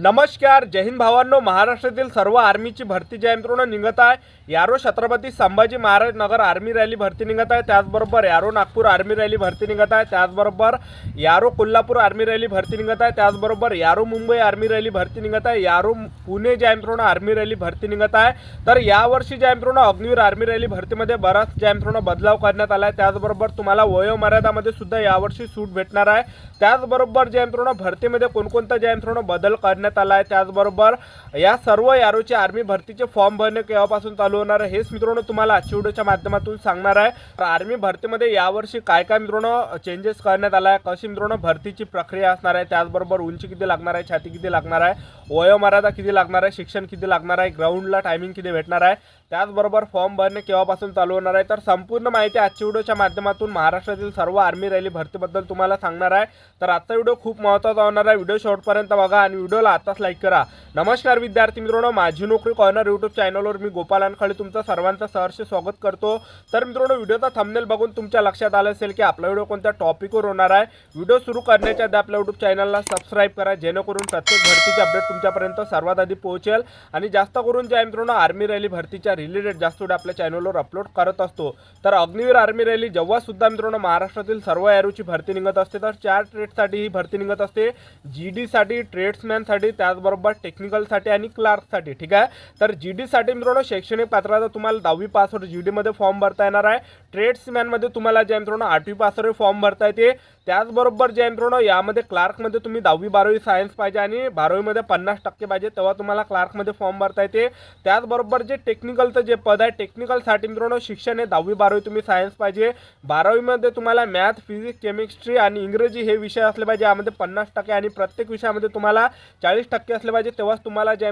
नमस्कार जय हिंद भावांनो. महाराष्ट्रातील सर्व आर्मीची भरती ज्या मित्रांनो निघत आहे. यारो छत्रपती संभाजी महाराज नगर आर्मी रॅली भरती निघत आहे. त्याचबरोबर यारो नागपूर आर्मी रॅली भरती निघत आहे. त्याचबरोबर यारो कोल्हापूर आर्मी रॅली भरती निघत आहे. त्याचबरोबर यारो मुंबई आर्मी रॅली भरती निघत आहे. यारो पुणे ज्या मित्रांनो आर्मी रॅली भरती निघत आहे. तर यावर्षी ज्या मित्रांनो अग्निवीर आर्मी रॅली भरतीमध्ये बराच ज्या मित्रांनो बदलाव करण्यात आला आहे. त्याचबरोबर तुम्हाला वयोमर्यादामध्ये सुद्धा यावर्षी सूट भेटणार आहे. त्याचबरोबर ज्या मित्रांनो भरतीमध्ये कोणकोणता ज्या मित्रांनो बदल करण्यात आला आहे. त्याचबरोबर या सर्व यारोचे आर्मी भरतीचे फॉर्म भरणे केव्हापासून चालू होणार आहे हेच मित्रांनो तुम्हाला आजच्या व्हिडिओच्या माध्यमातून सांगणार आहे. तर आर्मी भरतीमध्ये यावर्षी काय काय मित्रांनो चेंजेस करण्यात आला आहे कशी मित्रांनो भरतीची प्रक्रिया असणार आहे त्याचबरोबर उंची किती लागणार आहे छाती किती लागणार आहे वयोमर्यादा किती लागणार आहे शिक्षण किती लागणार आहे ग्राउंडला टायमिंग किती भेटणार आहे त्याचबरोबर फॉर्म भरणे केव्हापासून चालू होणार आहे. तर संपूर्ण माहिती आजच्या व्हिडिओच्या माध्यमातून महाराष्ट्रातील सर्व आर्मी रॅली भरतीबद्दल तुम्हाला सांगणार आहे. तर आजचा व्हिडिओ खूप महत्त्वाचा होणार आहे. व्हिडिओ शेवटपर्यंत बघा आणि व्हिडिओला आताच लाईक करा. नमस्कार विद्यार्थी मित्रांनो माझी नोकरी कॉर्नर यूट्यूब चॅनलवर मी गोपाल अनखळे तुमचं सर्वांचं सहर्ष स्वागत करतो. तर मित्रांनो व्हिडिओचा थंबनेल बघून तुमच्या लक्षात आलं असेल की आपला व्हिडिओ कोणत्या टॉपिकवर होणार आहे व्हिडिओ सुरू करण्याच्या आधी आपल्या यूट्यूब चॅनलला सबस्क्राईब करा जेणेकरून प्रत्येक भरतीचे अपडेट तुमच्यापर्यंत सर्वात आधी पोहोचेल. आणि जास्त करून ज्या मित्रांनो आर्मी रॅली भरतीच्या रिलेटेड जास्त आपल्या चॅनलवर अपलोड करत असतो. तर अग्निवीर आर्मी रॅली जेव्हा सुद्धा मित्रांनो महाराष्ट्रातील सर्व एरोची भरती निघत असते तर चार ट्रेडसाठी ही भरती निघत असते. जी डीसाठी ट्रेड्समॅनसाठी त्याचबरोबर टेक्निकलसाठी आणि क्लार्कसाठी ठीक आहे? तर जी डीसाठी मित्रांनो शैक्षणिक पात्रता तुम्हाला दहावी पासवर जी डीमध्ये फॉर्म भरता येणार आहे. ट्रेड्समॅनमध्ये तुम्हाला जे मित्रांनो आठवी पासवर फॉर्म भरता येते. त्याचबरोबर जे यामध्ये क्लार्कमध्ये तुम्ही दहावी बारावी सायन्स पाहिजे आणि बारावीमध्ये पन्नास टक्के पाहिजे तेव्हा तुम्हाला क्लार्कमध्ये फॉर्म भरता येते. त्याचबरोबर जे टेक्निकलचं जे पद आहे टेक्निकलसाठी मित्रांनो शिक्षण आहे दहावी बारावी तुम्ही सायन्स पाहिजे. बारावीमध्ये तुम्हाला मॅथ फिजिक्स केमिस्ट्री आणि इंग्रजी हे विषय असले पाहिजे यामध्ये पन्नास टक्के आणि प्रत्येक विषयामध्ये तुम्हाला चाळीस टक्के असले पाहिजे तेव्हाच तुम्हाला जे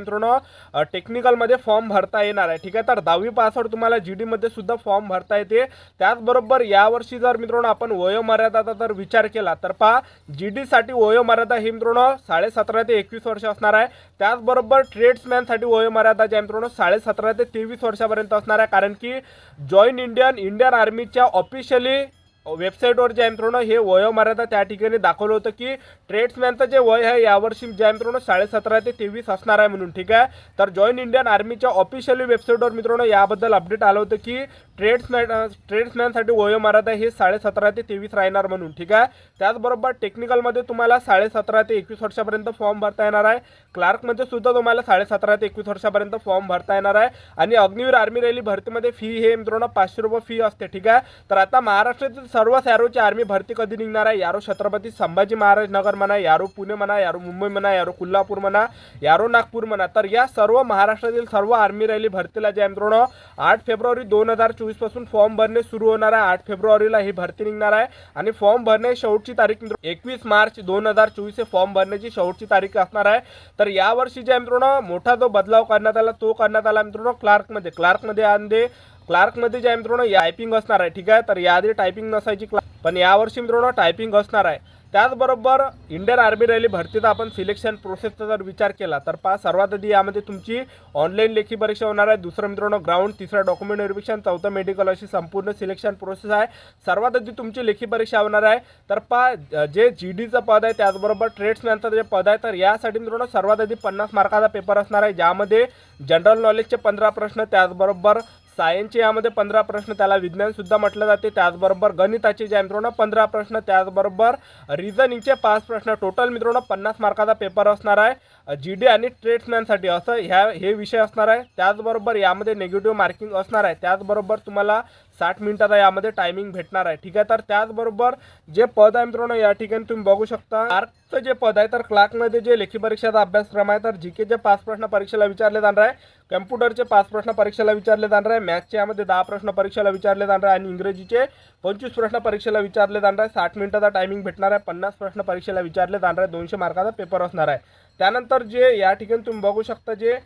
टेक्निकलमध्ये फॉर्म भरता येणार आहे. ठीक आहे तर दहावी पासवर तुम्हाला जी डीमध्ये सुद्धा फॉर्म भरता येते. त्याचबरोबर यावर्षी जर मित्रांनो आपण वयोमर्यादाचा जर विचार केला तर पहा जी डीसाठी वयोमर्यादा ही मित्रांनो साडेसतरा ते एकवीस वर्ष असणार आहे. त्याचबरोबर ट्रेड्समॅनसाठी वयोमर्यादा ज्या मित्रांनो साडेसतरा ते तेवीस वर्षापर्यंत असणार आहे. कारण की जॉईन इंडियन इंडियन आर्मीच्या ऑफिशियली वेबसाईटवर जयंत्रोनं हे वयोमर्यादा त्या ठिकाणी दाखवलं होतं की ट्रेड्समॅनचं जे वय आहे यावर्षी जयंत्रोनं साडेसतरा ते तेवीस असणार आहे म्हणून ठीक आहे? तर जॉईन इंडियन आर्मीच्या ऑफिशियली वेबसाईटवर मित्रांनो याबद्दल अपडेट आलं होतं की ट्रेड्समॅन ट्रेड्समॅनसाठी वयोमर्यादा हे साडेसतरा ते तेवीस राहणार म्हणून ठीक आहे? त्याचबरोबर टेक्निकलमध्ये तुम्हाला साडेसतरा ते एकवीस वर्षापर्यंत फॉर्म भरता येणार आहे. क्लार्कमध्ये सुद्धा तुम्हाला साडेसतरा ते एकवीस वर्षापर्यंत फॉर्म भरता येणार आहे. आणि अग्निवीर आर्मी रॅली भरतीमध्ये फी हे मित्रांनो पाचशे रुपये फी असते ठीक आहे? तर आता महाराष्ट्रातील सर्व यारोची आर्मी भरती कधी निघणार आहे? यारो छत्रपती संभाजी महाराज नगर म्हणा यारो पुणे म्हणा यारो मुंबई म्हणा यारो कोल्हापूर म्हणा यारो नागपूर म्हणा. तर या सर्व महाराष्ट्रातील सर्व आर्मी रॅली भरतीला जे आहे मित्रांनो. आठ फेब्रुवारी दोन हजार चोवीसपासून फॉर्म भरणे सुरू होणार आहे. आठ फेब्रुवारीला ही भरती निघणार आहे. आणि फॉर्म भरणे शेवटची तारीख मित्र एकवीस मार्च दोन हजार चोवीस हे फॉर्म भरण्याची शेवटची तारीख असणार आहे. तर यावर्षी जे आहे मित्रांनो मोठा जो बदलाव करण्यात आला तो करण्यात आला मित्रांनो क्लार्कमध्ये. क्लार्कमध्ये आणते क्लार्कमध्ये जे आहे मित्रांनो टायपिंग असणार आहे ठीक आहे? तर याआधी टायपिंग नसायची क्लास पण यावर्षी मित्रांनो टायपिंग असणार आहे. त्याचबरोबर इंडियन आर्मी रॅली भरतीचा आपण सिलेक्शन प्रोसेसचा जर विचार केला तर पहा सर्वात आधी यामध्ये तुमची ऑनलाईन लेखी परीक्षा होणार आहे. दुसरं मित्रांनो ग्राउंड तिसरं डॉक्युमेंट व्हेरिफिकेशन चौथं मेडिकल अशी संपूर्ण सिलेक्शन प्रोसेस आहे. सर्वात आधी तुमची लेखी परीक्षा होणार आहे. तर पहा जे जी डीचं पद आहे त्याचबरोबर ट्रेड्समॅनचं जे पद आहे तर यासाठी मित्रांनो सर्वात आधी पन्नास मार्काचा पेपर असणार आहे ज्यामध्ये जनरल नॉलेजचे पंधरा प्रश्न त्याचबरोबर सायन्सचे यामध्ये पंधरा प्रश्न त्याला विज्ञानसुद्धा म्हटलं जाते. त्याचबरोबर गणिताचे जे आहे मित्रांनो पंधरा प्रश्न. त्याचबरोबर रिझनिंगचे पाच प्रश्न. टोटल मित्रांनो पन्नास मार्काचा पेपर असणार आहे. जी डी आणि ट्रेड्समॅनसाठी असं ह्या हे विषय असणार आहे. त्याचबरोबर यामध्ये निगेटिव्ह मार्किंग असणार आहे. त्याचबरोबर तुम्हाला साठ मिनिटाचा यामध्ये टायमिंग भेटणार आहे. ठीक आहे तर त्याचबरोबर जे पद आहे मित्रांनो या ठिकाणी तुम्ही बघू शकता. क्लार्कचं जे पद आहे तर क्लार्कमध्ये जे लेखी परीक्षेचा अभ्यासक्रम आहे तर जी केचे पाच प्रश्न परीक्षेला विचारले जाणार आहे. कम्प्युटरचे पाच प्रश्न परीक्षेला विचारले जाणार आहे. मॅथ्सचे यामध्ये दहा प्रश्न परीक्षेला विचारले जाणार आहे. आणि इंग्रजीचे पंचवीस प्रश्न परीक्षेला विचारले जाणार आहे. साठ मिनिटाचा टायमिंग भेटणार आहे. पन्नास प्रश्न परीक्षेला विचारले जाणार आहे. दोनशे मार्काचा पेपर असणार आहे. त्यानंतर जे या ठिकाणी तुम्ही बघू शकता जे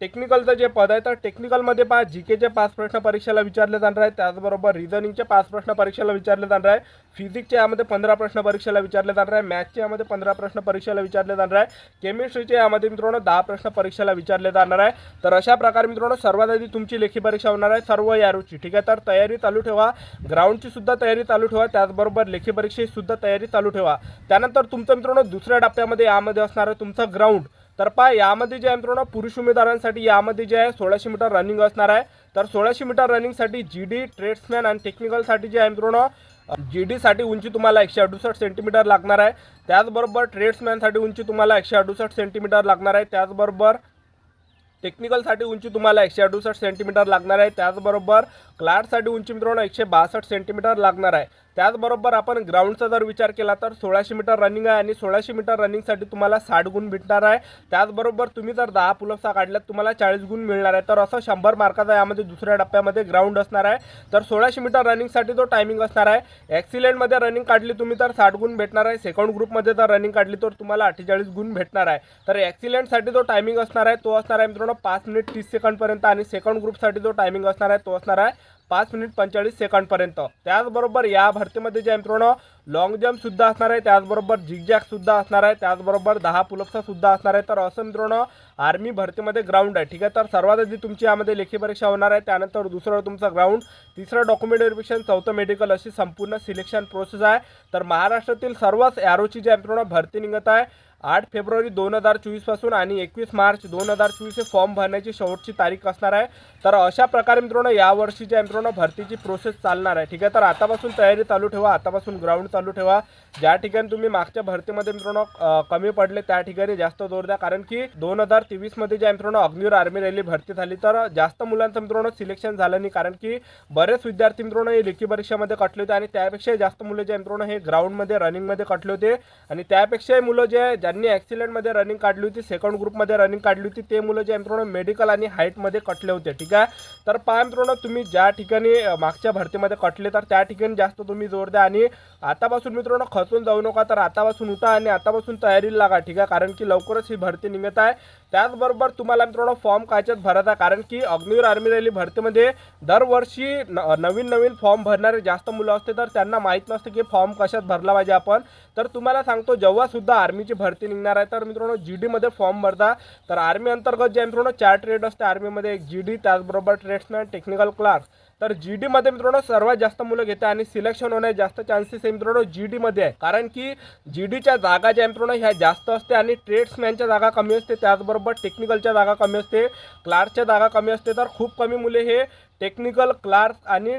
टेक्निकलचं जे पद आहे तर टेक्निकलमध्ये पहा जी केचे पाच प्रश्न परीक्षेला विचारले जाणार आहे त्याचबरोबर रिझनिंगचे पाच प्रश्न परीक्षेला विचारले जाणार आहे. फिजिक्सचे यामध्ये पंधरा प्रश्न परीक्षेला विचारले जाणार आहे. मॅथ्सचे यामध्ये पंधरा प्रश्न परीक्षेला विचारले जाणार आहे. केमिस्ट्रीचे यामध्ये मित्रांनो दहा प्रश्न परीक्षेला विचारले जाणार आहे. तर अशा प्रकारे मित्रांनो सर्वात आधी तुमची लेखी परीक्षा होणार आहे. सर्व यारूची ठीक आहे? तर तयारी चालू ठेवा. ग्राउंडची सुद्धा तयारी चालू ठेवा. त्याचबरोबर लेखी परीक्षेची सुद्धा तयारी चालू ठेवा. त्यानंतर तुमचं मित्रांनो दुसऱ्या टप्प्यामध्ये यामध्ये असणार आहे. तुमचं ग्राउंड तर पहा यामध्ये जे आहे मित्रांनो पुरुष उमेदवारांसाठी यामध्ये जे आहे सोळाशे मीटर रनिंग असणार आहे. तर सोळाशे मीटर रनिंगसाठी जी डी ट्रेड्समॅन आणि टेक्निकलसाठी जे आहे मित्रांनो जी डीसाठी उंची तुम्हाला एकशे अडुसष्ट सेंटीमीटर लागणार आहे. त्याचबरोबर ट्रेड्समॅनसाठी उंची तुम्हाला एकशे अडुसष्ट सेंटीमीटर लागणार आहे. त्याचबरोबर टेक्निकलसाठी उंची तुम्हाला एकशे अडुसष्ट सेंटीमीटर लागणार आहे. त्याचबरोबर क्लार्टसाठी उंची मित्रांनो एकशे बासष्ट सेंटीमीटर लागणार आहे. त्याचबरोबर आपण ग्राउंडचा जर विचार केला तर सोळाशे मीटर रनिंग आहे आणि सोळाशे मीटर रनिंगसाठी तुम्हाला साठ गुण भेटणार आहे. त्याचबरोबर तुम्ही जर दहा पुलप्सा काढल्यात तुम्हाला चाळीस गुण मिळणार आहे. तर असं शंभर मार्काचा यामध्ये दुसऱ्या टप्प्यामध्ये ग्राउंड असणार आहे. तर सोळाशे मीटर रनिंगसाठी तो टायमिंग असणार आहे. ॲक्सिलेंटमध्ये रनिंग काढली तुम्ही तर साठ गुण भेटणार आहे. सेकंड ग्रुपमध्ये जर रनिंग काढली तर तुम्हाला अठ्ठेचाळीस गुण भेटणार आहे. तर ॲक्सिलेंटसाठी जो टायमिंग असणार आहे. तो असणार आहे मित्रांनो पाच मिनिट तीस सेकंडपर्यंत आणि सेकंड ग्रुपसाठी जो टायमिंग असणार आहे. तो असणार आहे पाच मिनिट पंचेचाळीस सेकंडपर्यंत. त्याचबरोबर या भरतीमध्ये जे आहे मित्रांनो लॉंग जम्पसुद्धा असणार आहे त्याचबरोबर झिगजॅगसुद्धा असणार आहे त्याचबरोबर दहा पुलप्ससुद्धा असणार आहे. तर असं मित्रांनो आर्मी भरतीमध्ये ग्राउंड आहे. ठीक आहे तर सर्वात आधी तुमची यामध्ये लेखी परीक्षा होणार आहे. त्यानंतर दुसरं तुमचं ग्राउंड तिसरं डॉक्युमेंट व्हेरिफिकेशन चौथं मेडिकल अशी संपूर्ण सिलेक्शन प्रोसेस आहे. तर महाराष्ट्रातील सर्वच ॲरोची जी आहे मित्रांनो भरती निघत आहे. आठ फेब्रुवारी दोन हजार चोवीसपासून आणि एकवीस मार्च दोन हजार चोवीस हे फॉर्म भरण्याची शेवटची तारीख असणार आहे. तर अशा प्रकारे मित्रांनो यावर्षीची आहे मित्रांनो भरतीची प्रोसेस चालणार आहे. ठीक आहे? तर आतापासून तयारी चालू ठेवा आतापासून ग्राउंड चालू ठेवा. ज्या ठिकाणी तुम्ही मागच्या भरतीमध्ये मित्रांनो कमी पडले त्या ठिकाणी जास्त जोर द्या. कारण की दोन हजार तेवीसमध्ये जे आहे मित्रांनो अग्निवीर आर्मी रॅली भरती झाली. तर जास्त मुलांचं मित्रांनो सिलेक्शन झालं नाही. कारण की बरेच विद्यार्थी मित्रांनो हे लेखी परीक्षेमध्ये कटले होते आणि त्यापेक्षा जास्त मुलं जे आहे मित्रांनो हे ग्राउंडमध्ये रनिंगमध्ये कटले होते. आणि त्यापेक्षाही मुलं जे आहे, ज्यांनी ॲक्सिडेंटमध्ये रनिंग काढली होती सेकंड ग्रुपमध्ये रनिंग काढली होती. ते मुलं जे मित्रांनो मेडिकल आणि हाईटमध्ये कटले होते ठीक आहे? तर पहा मित्रांनो तुम्ही ज्या ठिकाणी मागच्या भरतीमध्ये कटले तर त्या ठिकाणी जास्त तुम्ही जोर द्या आणि आतापासून मित्रांनो खचून जाऊ नका. तर आतापासून उठा आणि आतापासून तयारीला लागा ठीक आहे? कारण की लवकरच ही भरती निघत आहे. त्याचबरोबर तुम्हाला मित्रांनो फॉर्म कायच्यात भरत आहे कारण की अग्निवीर आर्मी रॅली भरतीमध्ये दरवर्षी न नवीन नवीन फॉर्म भरणारे जास्त मुलं असते तर त्यांना माहीत नसते की फॉर्म कशात भरला पाहिजे आपण. तर तुम्हाला सांगतो जेव्हासुद्धा आर्मीची भरती निघणार आहे तर मित्रांनो जी डीमध्ये फॉर्म भरता. तर आर्मी अंतर्गत जे मित्रांनो चार ट्रेड असते आर्मीमध्ये एक जी डी त्याचबरोबर ट्रेड्समॅन टेक्निकल क्लार्क तर जी डीमध्ये मित्रांनो सर्वात जास्त मुलं घेते आणि सिलेक्शन होण्यास जास्त चान्सेस आहे मित्रांनो जी डीमध्ये आहे. कारण की जी डीच्या जागा ज्या मित्रांनो ह्या जास्त असते आणि ट्रेड्समॅनच्या जागा कमी असते. त्याचबरोबर टेक्निकलच्या जागा कमी असते. क्लार्कच्या जागा कमी असते. तर खूप कमी मुले हे टेक्निकल क्लार्क आणि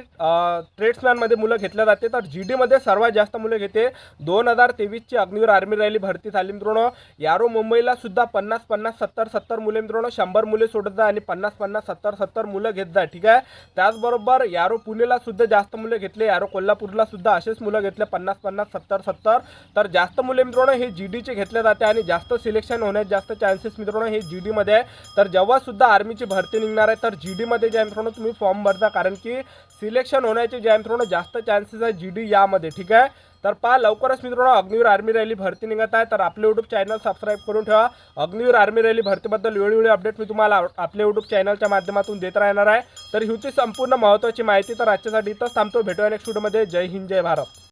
ट्रेड्समॅनमध्ये मुलं घेतल्या जाते. तर जी डीमध्ये सर्वात जास्त मुलं घेते. दोन हजार तेवीसची अग्निवीर आर्मी रॅली भरती झाली मित्रांनो. यारो मुंबईला सुद्धा पन्नास पन्नास सत्तर सत्तर मुले मित्रांनो. शंभर मुले सोडत जा आणि पन्नास पन्नास सत्तर सत्तर मुलं घेत जा. ठीक आहे? त्याचबरोबर यारो पुणेला सुद्धा जास्त मुले घेतले. यारो कोल्हापूरला सुद्धा असेच मुलं घेतले. पन्नास पन्नास सत्तर सत्तर. तर जास्त मुले मित्रांनो हे जी डीचे घेतले जाते आणि जास्त सिलेक्शन होण्याचे जास्त चान्सेस मित्रांनो हे जी डीमध्ये आहे तर जेव्हा सुद्धा आर्मीची भरती निघणार आहे तर जी डीमध्ये जे मित्रांनो तुम्ही फॉर्म फॉर्म भरता कारण की सिलेक्शन होण्याचे जे आहे मित्रांनो जास्त चान्सेस आहे जी डी यामध्ये ठीक आहे? तर पहा लवकरच मित्रांनो अग्निवीर आर्मी रॅली भरती निघत आहे. तर आपले यूट्यूब चॅनल सबस्क्राईब करून ठेवा. अग्निवीर आर्मी रॅली भरतीबद्दल वेळोवेळी अपडेट मी तुम्हाला आपल्या यूट्यूब चॅनलच्या माध्यमातून देत राहणार आहे. तर ही होती संपूर्ण महत्त्वाची माहिती तर आजच्यासाठी इथंच थांबतो. भेटूया नेक्स्ट व्हिडिओमध्ये जय हिंद जय भारत.